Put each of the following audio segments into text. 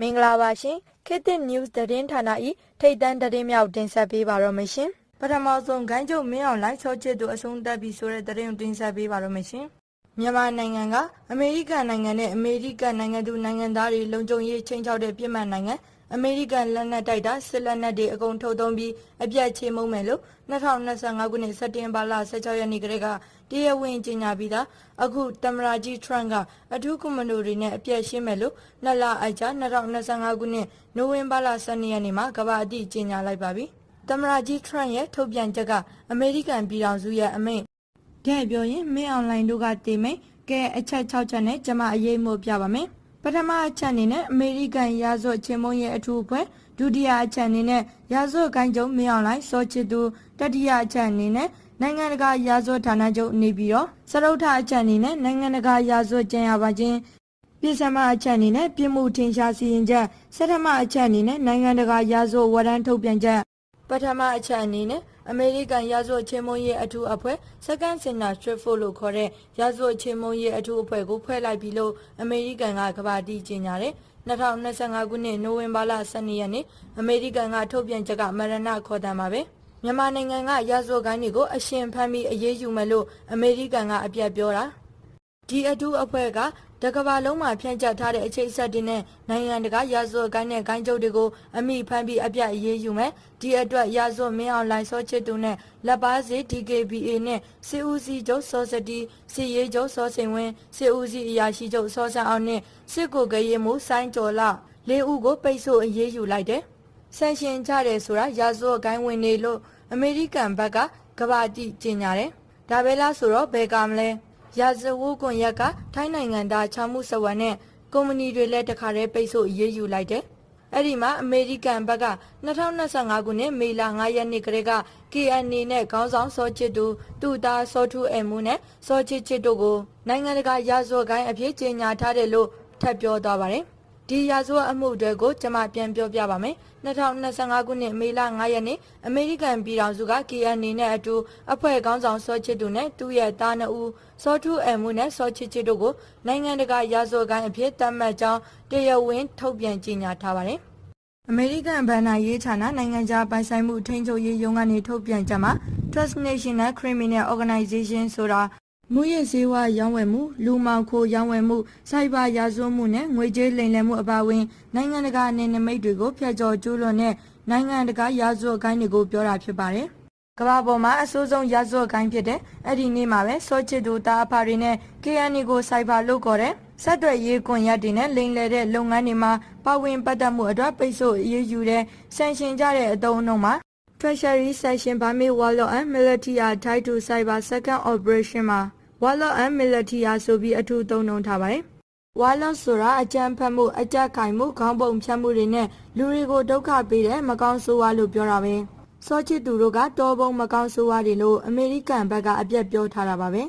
မင်္ဂလာပါရှင်ခေတ်သစ် news သတင်းဌာန၏ထိတ်တန့်သတင်းများကိုတင်ဆက်ပေးပါတော့မရှင်ပထမဆုံးဂိုင်းချုပ်မင်းအောင်လိုက်ချောချစ်သူအဆုံးသတ်ပြီဆိုတဲ့သတင်းကိုတင်ဆက်ပေးပါတော့မရှင်မြန်မာနိုင်ငံကအမေရိကန်နိုင်ငံနဲ့အမေရိကန်နိုင်ငံသူနိုင်ငံသားတွေလုံခြုံရေးချိန်ချောက်တဲ့ပြည်မှန်နိုင်ငံ အမေရိကန်လက်နက်တိုက်တာစစ်လက်နက်တွေအကုန်ထုတ်သုံးပြီးအပြတ်ချေမှုန်းမယ်လို့2025ခုနှစ်စက်တင်ဘာလ16ရက်နေ့ကတည်းကတရားဝင်ကြေညာပြီးသားအခုတမရာကြီးထရန့်ကအထူးကွန်မန်ဒိုတွေနဲ့အပြတ်ရှင်းမယ်လို့နှစ်လအကြာ2025ခုနှစ်နိုဝင်ဘာလ12ရက်နေ့မှာကမ္ဘာအတိကြေညာလိုက်ပါပြီတမရာကြီးထရန့်ရဲ့ထုတ်ပြန်ချက်ကအမေရိကန်ပြည်ထောင်စုရဲ့အမိန့်တဲ့ပြောရင်မင်းအွန်လိုင်းတို့ကတည်မိန်ကဲအချက်6ချက်နဲ့ကျွန်မအရေးမို့ပြပါမယ် ပထမအချက်အနေနဲ့အမေရိကန်ရာဇဝတ်ချင်းမုံရဲ့အထူးအဖွဲ့ဒုတိယအချက်အနေနဲ့ရာဇဝတ်ကိုင်းကျုံမင်းအောင်လိုင်းစောချစ်သူတတိယအချက်အနေနဲ့နိုင်ငံတကာရာဇဝတ်ဌာနချုပ်နေပြီးတော့စရုပ်ထအချက်အနေနဲ့နိုင်ငံတကာရာဇဝတ်ကျန်းရပါခြင်းပြည်စမအချက်အနေနဲ့ပြည်မှုထင်ရှားစီရင်ချက်စထမအချက်အနေနဲ့နိုင်ငံတကာရာဇဝတ်ဝရမ်းထုတ်ပြန်ချက်ပထမအချက်အနေနဲ့ အမေရိကန်ရာဇဝတ်ချင်းမုံရေးအထူးအဖွဲ့ Second Center Strip Force လို့ခေါ်တဲ့ရာဇဝတ်ချင်းမုံရေးအထူးအဖွဲ့ကိုဖွဲ့လိုက်ပြီလို့အမေရိကန်ကကမ္ဘာတီးကြေညာတယ်2025ခုနှစ်နိုဝင်ဘာလ12ရက်နေ့အမေရိကန်ကထုတ်ပြန်ချက်ကမရဏခေါ်တမ်းပါပဲမြန်မာနိုင်ငံကရာဇဝတ်ကိုင်းတွေကိုအရှင်ဖမ်းပြီးအရေးယူမယ်လို့အမေရိကန်ကအပြတ်ပြောတာ ဒီအထူးအဖွဲ့ကတကဘာလုံးမှာဖြန့်ကျက်ထားတဲ့အချိတ်အဆက်တွေနဲ့နိုင်ငံတကာရာဇဝတ်ကိုင်းနဲ့ကိုင်းကျုပ်တွေကိုအမိဖမ်းပြီးအပြတ်အရေးယူမယ်ဒီအတွက်ရာဇဝတ်မင်းအောင်လိုင်းစောချစ်သူနဲ့လက်ပါစီ DKBA နဲ့စစ်ဦးစီးချုပ်စောစတီစစ်ရေးချုပ်စောစိန်ဝင်းစစ်ဦးစီးအရာရှိချုပ်စောဆန်းအောင်နဲ့စစ်ကိုကရေးမှုစိုင်းကျော်လာလေးဦးကိုပိတ်ဆို့အရေးယူလိုက်တယ်ဆန်ရှင်ကြတယ်ဆိုတာရာဇဝတ်ကိုင်းဝင်နေလို့အမေရိကန်ဘက်ကကမ္ဘာတိကျင်ညာတယ်ဒါပဲလားဆိုတော့ဘယ်ကမလဲ ရာဇဝတ်ကွန်ရက်ကထိုင်းနိုင်ငံသားချောင်းမှုစဝရနဲ့ကုမ္ပဏီတွေလည်းတခါတည်းပိတ်ဆို့အရေးယူလိုက်တယ်။အဲ့ဒီမှာအမေရိကန်ဘက်က2025ခုနှစ်မေလ9ရက်နေ့ကလေးက KNA နဲ့ခေါင်းဆောင်စောချစ်သူတူတာစောထူးအမှုနဲ့စောချစ်ချစ်တို့ကိုနိုင်ငံတကာရာဇဝတ်ကိုင်းအဖြစ်ကြေညာထားတယ်လို့ထပ်ပြောသွားပါတယ်။ ဒီရာဇဝတ်အမှုတွေကိုကျွန်မပြန်ပြောပြပါမယ်2025ခုနှစ်မေလ9ရက်နေ့အမေရိကန်ပြည်ထောင်စုက KNA နဲ့အတူအဖွဲ့ခေါင်းဆောင်စောချစ်သူနဲ့သူ့ရဲ့သားနှစ်ဦးစောထူးအမှုနဲ့စောချစ်ချစ်တို့ကိုနိုင်ငံတကာရာဇဝတ်ကိုင်းအဖြစ်သတ်မှတ်ကြောင်းတရားဝင်ထုတ်ပြန်ကြေညာထားပါတယ်အမေရိကန်ဗန်နာရေးဌာနနိုင်ငံခြားပိုင်ဆိုင်မှုထိန်းချုပ်ရေးရုံးကနေထုတ်ပြန်ကြမှာ Transnational Criminal Organization ဆိုတာ မူရစ်ဈေးဝါရောင်းဝယ်မှုလူမှောင်ခိုရောင်းဝယ်မှုစိုက်ဘာရာဇဝတ်မှုနဲ့ငွေကြေးလိမ်လည်မှုအပါအဝင်နိုင်ငံတကာအနေနဲ့မိတ်တွေကိုဖျက်ချော်ကျူးလွန်တဲ့နိုင်ငံတကာရာဇဝတ်ကိုင်းတွေကိုပြောတာဖြစ်ပါတယ်။ကမ္ဘာပေါ်မှာအဆိုးဆုံးရာဇဝတ်ကိုင်းဖြစ်တဲ့အဲ့ဒီနေ့မှာပဲစောချစ်သူတာအဖာတွေနဲ့ KNY ကိုစိုက်ဘာလို့ခေါ်တဲ့ဆက်သွယ်ရေးကွန်ရက်တွေနဲ့လိမ်လည်တဲ့လုပ်ငန်းတွေမှာပါဝင်ပတ်သက်မှုအတွက်ပိတ်ဆို့အရေးယူတဲ့ဆန်ရှင်ကြတဲ့အတုံးအနှုံမှာ Treasury Section Burmese Warlord and Military Tied to Cyber Second Operation မှာ Warlord and Military ဆိုပြီးအထူးသုံးနှုန်းထားပါတယ်။ Warlord ဆိုတာအကြမ်းဖက်မှုအကြက်ခိုင်မှုခေါင်းပုံဖြတ်မှုတွေနဲ့လူတွေကိုဒုက္ခပေးတဲ့မကောင်းဆိုးဝါးလို့ပြောတာပဲ။စောချစ်သူတို့ကတော်ပုံမကောင်းဆိုးဝါးတွေလို့အမေရိကန်ဘက်ကအပြတ်ပြောထားတာပါပဲ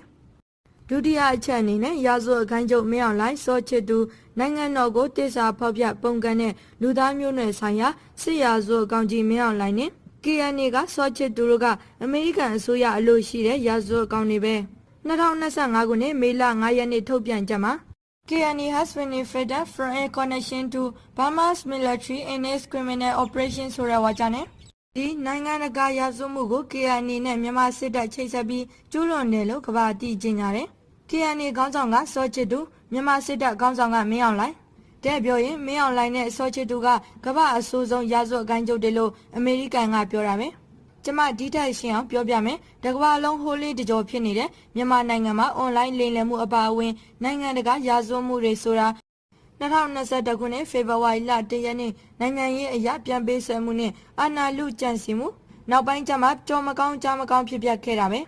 ။ဒုတိယအချက်အနေနဲ့ရာဇဝတ်ခိုင်းချုပ်မင်းအောင်လိုက်စောချစ်သူနိုင်ငံတော်ကိုတစ္ဆာဖောက်ပြပုန်ကန်တဲ့လူသားမျိုးနွယ်ဆိုင်ရာစစ်ရာဇဝတ်ကောင်ကြီးမင်းအောင်လိုက်နဲ့ KNA ကစောချစ်သူတို့ကအမေရိကန်အစိုးရအလို့ရှိတဲ့ရာဇဝတ်ကောင်တွေပဲ2025ခုနှစ်မေလ9ရက်နေ့ထုတ်ပြန်ကြမှာ KNA has benefited from a connection to Burma's military in its criminal operation ဆိုတဲ့ဝါကြနဲ့ဒီနိုင်ငံတကာရာဇဝတ်မှုကို KNA နဲ့မြန်မာစစ်တပ်ချိတ်ဆက်ပြီးကျူးလွန်တယ်လို့ကမ္ဘာတိကျင်ညာတယ် KNA ခေါင်းဆောင်ကစောချစ်သူမြန်မာစစ်တပ်ခေါင်းဆောင်ကမင်းအောင်လိုက် တဲ့ပြောရင်မင်းအောင်လိုင်းနဲ့စောချစ်သူကကမ္ဘာအဆိုးဆုံးရာဇဝတ်အကိုင်းကျုပ်တယ်လို့အမေရိကန်ကပြောတာပဲကျမဒီထိုက်ရှင်းအောင်ပြောပြမယ်တကမ္ဘာလုံးဟိုးလေးတကြောဖြစ်နေတဲ့မြန်မာနိုင်ငံမှာအွန်လိုင်းလိမ်လည်မှုအပါအဝင်နိုင်ငံတကာရာဇဝတ်မှုတွေဆိုတာ2021ခုနှစ်ဖေဖော်ဝါရီလ1ရက်နေ့နိုင်ငံရေးအရာပြန်ပေးဆွဲမှုနဲ့အာဏာလုကြန့်စီမှုနောက်ပိုင်းကျမှကြော်မကောင်းကြားမကောင်းဖြစ်ပျက်ခဲ့တာပဲ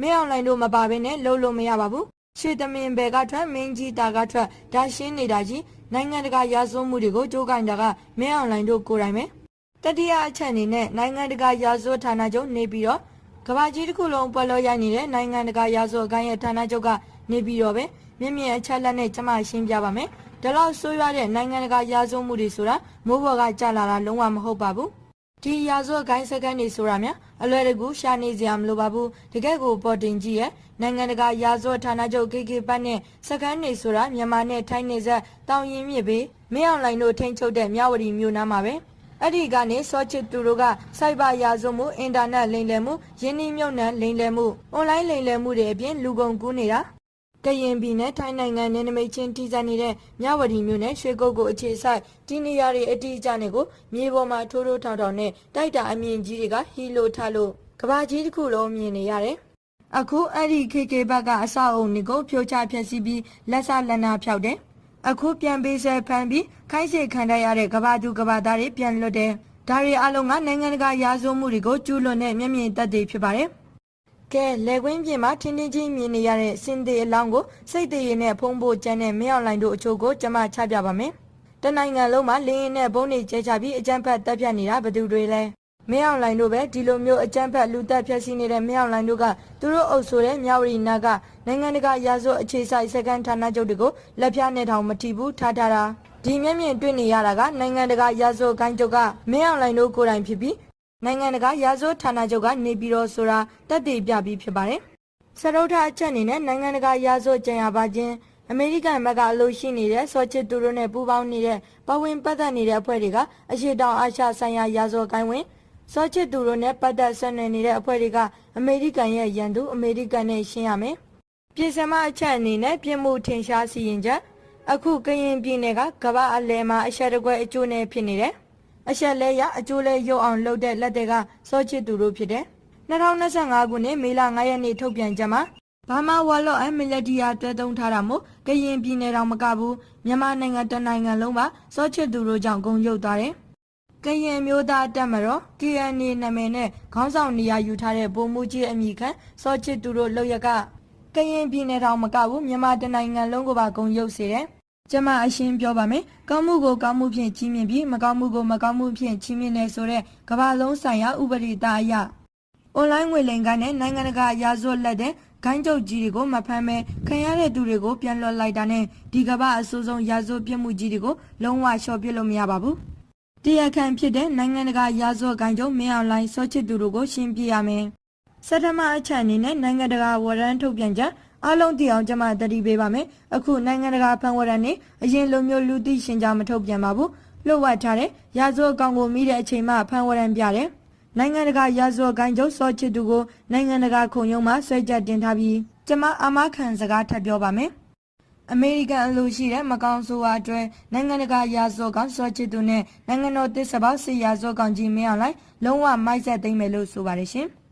မင်းအောင်လိုင်းတို့မပါဘဲနဲ့လှုပ်လို့မရပါဘူး ရွှေသမင်ဘယ်ကထွက်မင်းကြီးတာကထွက်ဒါရှင်းနေတာကြီးနိုင်ငံတကာရာဇဝတ်မှုတွေကိုကြိုးကင်တာကမင်းအောင်လိုင်းတို့ကိုယ်တိုင်ပဲတတိယအချက်အနေနဲ့နိုင်ငံတကာရာဇဝတ်ဌာနချုပ်နေပြီးတော့ကမ္ဘာကြီးတစ်ခုလုံးပွဲလို့ရိုက်နေတဲ့နိုင်ငံတကာရာဇဝတ်ကိုင်းရဲ့ဌာနချုပ်ကနေပြီးတော့ပဲမြင့်မြင့်အချက်လက်နဲ့ကျွန်မရှင်းပြပါမယ်ဒီလောက်ဆိုးရွားတဲ့နိုင်ငံတကာရာဇဝတ်မှုတွေဆိုတာမိုးဘော်ကကြာလာတာလုံးဝမဟုတ်ပါဘူး ဒီဒီရာဇဝတ်ဂိုင်းစကန်နေဆိုတာများအလွယ်တကူရှာနေစရာမလိုပါဘူးတကယ့်ကိုပေါ်တင်ကြီးရဲ့နိုင်ငံတကာရာဇဝတ်ဌာနချုပ် KK ပတ်နဲ့စကန်နေဆိုတာမြန်မာနဲ့ထိုင်းနေဆက်တောင်ရင်မြစ်ဘေးမင်းအောင်လိုင်တို့ထိန်းချုပ်တဲ့မြဝတီမြို့နားမှာပဲအဲ့ဒီကနေစောချစ်သူတို့ကစိုက်ဘာရာဇဝတ်မှုအင်တာနက်လိမ်လည်မှုယင်းနှိမ့်မြုပ်နှံလိမ်လည်မှုအွန်လိုင်းလိမ်လည်မှုတွေအပြင်လူကုန်ကူးနေတာ ကရင်ပြည်နယ်ထိုင်းနိုင်ငံနယ်နိမိတ်ချင်းထိစပ်နေတဲ့မြဝတီမြို့နယ်ရွှေကုတ်ကိုအခြေဆိုင်ဒီနေရာတွေအတိအကျနဲ့ကိုမြေပေါ်မှာထိုးထိုးထောင်ထောင်နဲ့တိုက်တာအမြင့်ကြီးတွေကဟီလိုထလို့ကဘာကြီးတစ်ခုလုံးမြင်နေရတယ်။အခုအဲ့ဒီ KK ဘက်ကအဆောက်အုံတွေကိုဖြိုချဖျက်ဆီးပြီးလက်ဆလက်နာဖျောက်တယ်။အခုပြန်ပေးဆဲဖမ်းပြီးခိုင်းစေခံရရတဲ့ကဘာသူကဘာသားတွေပြန်လွတ်တယ်။ဒါတွေအလုံးကနိုင်ငံတကာရာဇဝမှုတွေကိုကျူးလွန်တဲ့မျက်မြင်သက်သေဖြစ်ပါတယ်။ ကဲလက်ကွင်းပြင်မှာထင်းထင်းချင်းမြင်နေရတဲ့စင်သေးအလောင်းကိုစိတ်သေးရည်နဲ့ဖုံးဖို့ကြမ်းတဲ့မင်းအောင်လိုင်တို့အချို့ကိုကျွန်မချပြပါမယ်။တနိုင်ငံလုံးမှာလင်းရင်နဲ့ဘုံတွေကျဲချပြီးအကြမ်းဖက်တပ်ဖြတ်နေတာဘယ်သူတွေလဲ။မင်းအောင်လိုင်တို့ပဲဒီလိုမျိုးအကြမ်းဖက်လူတပ်ဖြတ်စီနေတဲ့မင်းအောင်လိုင်တို့ကသူတို့အုပ်ဆိုတဲ့မြောက်ရီနာကနိုင်ငံတကာရာဇဝတ်အခြေစိုက်စကန်ဌာနချုပ်တွေကိုလက်ပြနဲ့ထောင်မထီဘူးထားထားတာဒီမျက်မြင်တွေ့နေရတာကနိုင်ငံတကာရာဇဝတ်ကိုင်းချုပ်ကမင်းအောင်လိုင်တို့ကိုယ်တိုင်ဖြစ်ပြီး နိုင်ငံတကာရာဇဝတ်ဌာနချုပ်ကနေပြည်တော်ဆိုတာတက်တည်ပြပြီးဖြစ်ပါတယ်။စရုပ်ထအချက်အနေနဲ့နိုင်ငံတကာရာဇဝတ်ကြံရပါခြင်းအမေရိကန်ဘက်ကအလို့ရှိနေတဲ့စောချစ်သူတို့နဲ့ပူးပေါင်းနေတဲ့ပဝင်ပတ်သက်နေတဲ့အဖွဲ့တွေကအရှိတောင်အာရှဆိုင်ရာရာဇဝတ်ကိုင်းဝင်စောချစ်သူတို့နဲ့ပတ်သက်ဆက်နွယ်နေတဲ့အဖွဲ့တွေကအမေရိကန်ရဲ့ရန်သူအမေရိကန်နဲ့ရှင်းရမယ်။ပြည်စမအချက်အနေနဲ့ပြည်မှုထင်ရှားစီရင်ချက်အခုကရင်ပြည်နယ်ကကမ္ဘာအလယ်မှာအရှက်တကွဲအကျိုးနဲ့ဖြစ်နေတယ်။ အရှက်လဲရအကျိုးလဲရုပ်အောင်လုပ်တဲ့လက်တွေကစောချစ်သူတို့ဖြစ်တယ်။2025ခုနှစ်မေလ9ရက်နေ့ထုတ်ပြန်ကြမှာဘာမာဝါလော့အမီလတီယာတွဲသုံးထားတာမို့ကရင်ပြည်နယ်တော်မကဘူးမြန်မာနိုင်ငံတနိုင်ငံလုံးမှာစောချစ်သူတို့ကြောင့်ဂုံရုပ်သွားတယ်။ကရင်မျိုးသားတက်မတော် KNA နာမည်နဲ့ခေါင်းဆောင်နေရာယူထားတဲ့ဗိုလ်မှူးကြီးအမိခံစောချစ်သူတို့လောက်ရကကရင်ပြည်နယ်တော်မကဘူးမြန်မာတနိုင်ငံလုံးကိုပါဂုံရုပ်စေတယ်။ ကျမအရှင်းပြောပါမယ်။ကောင်းမှုကိုကောင်းမှုဖြင့်ချီးမြှင့်ပြီးမကောင်းမှုကိုမကောင်းမှုဖြင့်ချီးမြှင့်နေဆိုတဲ့ကမ္ဘာလုံးဆိုင်ရာဥပဒေသားအရအွန်လိုင်းငွေလိမ်ကနဲ့နိုင်ငံတကာရာဇဝတ်လက်တဲ့ဂိုင်းကျုပ်ကြီးတွေကိုမဖမ်းမဲခံရတဲ့သူတွေကိုပြန်လွှတ်လိုက်တာနဲ့ဒီကမ္ဘာအဆိုးဆုံးရာဇဝတ်ပြစ်မှုကြီးတွေကိုလုံးဝလျှော့ပြစ်လို့မရပါဘူး။တရားခံဖြစ်တဲ့နိုင်ငံတကာရာဇဝတ်ဂိုင်းကျုပ်မင်းအောင်လိုင်းစောချစ်သူတို့ကိုရှင်းပြရမယ်။စက်တမအချက်အနေနဲ့နိုင်ငံတကာဝရမ်းထုတ်ပြန်ချက် အလုံးတီအောင်ကျွန်မတတိပေးပါမယ်အခုနိုင်ငံတကာဖန်ဝရမ်းနေအရင်လိုမျိုးလူသိရှင်ကြားမထုတ်ပြန်ပါဘူးလှုပ်ဝက်ထားတဲ့ရာဇဝတ်ကောင်ကိုမိတဲ့အချိန်မှဖန်ဝရမ်းပြတယ်နိုင်ငံတကာရာဇဝတ်ကိုင်းချုပ်စောချစ်သူကိုနိုင်ငံတကာခုံရုံးမှာဆွဲချက်တင်ထားပြီးကျွန်မအာမခံစကားထပ်ပြောပါမယ်အမေရိကန်အလို့ရှိတဲ့မကောင်ဆိုဝါအတွက်နိုင်ငံတကာရာဇဝတ်ကောင်စောချစ်သူနဲ့နိုင်ငံတော်သစ္စာပေါက်စစ်ရာဇဝတ်ကောင်ကြီးမင်းအောင်လိုက်လုံးဝမိုက်ဆက်သိမ့်မယ်လို့ဆိုပါတယ်ရှင်။